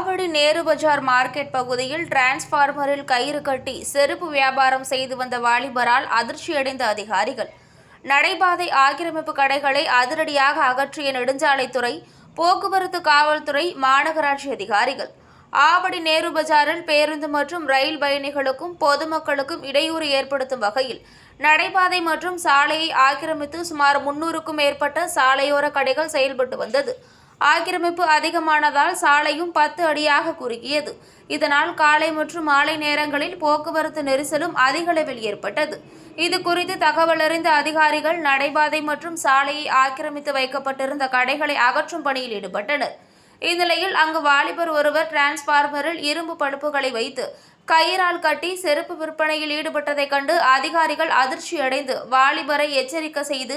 ஆவடி பஜார் market பகுதியில் டிரான்ஸ்பார்மரில் கயிறு கட்டி செருப்பு வியாபாரம் செய்து வந்த வாலிபரால் அதிர்ச்சியடைந்த அதிகாரிகள். நடைபாதை ஆக்கிரமிப்பு கடைகளை அதிரடியாக அகற்றிய நெடுஞ்சாலைத்துறை போக்குவரத்து காவல்துறை மாநகராட்சி அதிகாரிகள். ஆவடி நேரு பஜாரில் பேருந்து மற்றும் ரயில் பயணிகளுக்கும் பொதுமக்களுக்கும் இடையூறு ஏற்படுத்தும் வகையில் நடைபாதை மற்றும் சாலையை ஆக்கிரமித்து சுமார் முன்னூறுக்கும் மேற்பட்ட சாலையோர கடைகள் செயல்பட்டு வந்தது. ஆக்கிரமிப்பு அதிகமானதால் சாலையும் பத்து அடியாக குறுகியது. இதனால் காலை மற்றும் மாலை நேரங்களில் போக்குவரத்து நெரிசலும் அதிகளவில் ஏற்பட்டது. இது குறித்து தகவலறிந்த அதிகாரிகள் நடைபாதை மற்றும் சாலையை ஆக்கிரமித்து வைக்கப்பட்டிருந்த கடைகளை அகற்றும் பணியில் ஈடுபட்டனர். இந்நிலையில் அங்கு வாலிபர் ஒருவர் டிரான்ஸ்பார்மரில் இரும்பு பழுப்புகளை வைத்து கயிறால் கட்டி செருப்பு விற்பனையில் ஈடுபட்டதைக் கண்டு அதிகாரிகள் அதிர்ச்சியடைந்து வாலிபரை எச்சரிக்கை செய்து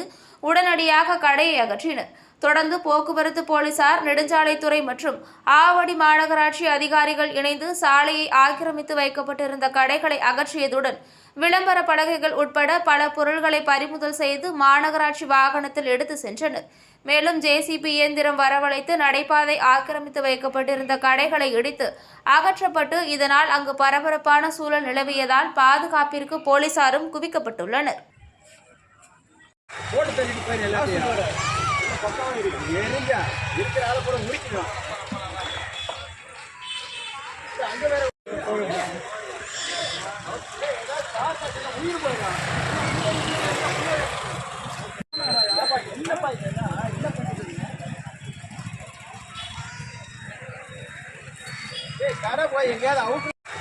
உடனடியாக கடையை அகற்றினர். தொடர்ந்து போக்குவரத்து போலீசார் நெடுஞ்சாலைத்துறை மற்றும் ஆவடி மாநகராட்சி அதிகாரிகள் இணைந்து சாலையை ஆக்கிரமித்து வைக்கப்பட்டிருந்த கடைகளை அகற்றியதுடன் விளம்பர பலகைகள் உட்பட பல பொருள்களை பறிமுதல் செய்து மாநகராட்சி வாகனத்தில் எடுத்து சென்றனர். மேலும் ஜேசிபி இயந்திரம் வரவழைத்து நடைபாதை ஆக்கிரமித்து வைக்கப்பட்டிருந்த கடைகளை இடித்து அகற்றப்பட்டு இதனால் அங்கு பரபரப்பான சூழல் நிலவியதால் பாதுகாப்பிற்கு போலீசாரும் குவிக்கப்பட்டுள்ளனர். பக்கம் இருக்கு எரிஞ்சா இருக்கிற ஆளை கூட முடிக்கணும் அங்க வேற உயிர் போயிடும் என்னப்பா என்ன என்ன பண்ணிட்டு ஏய் கடை போய் எங்கேயாவது அவுட்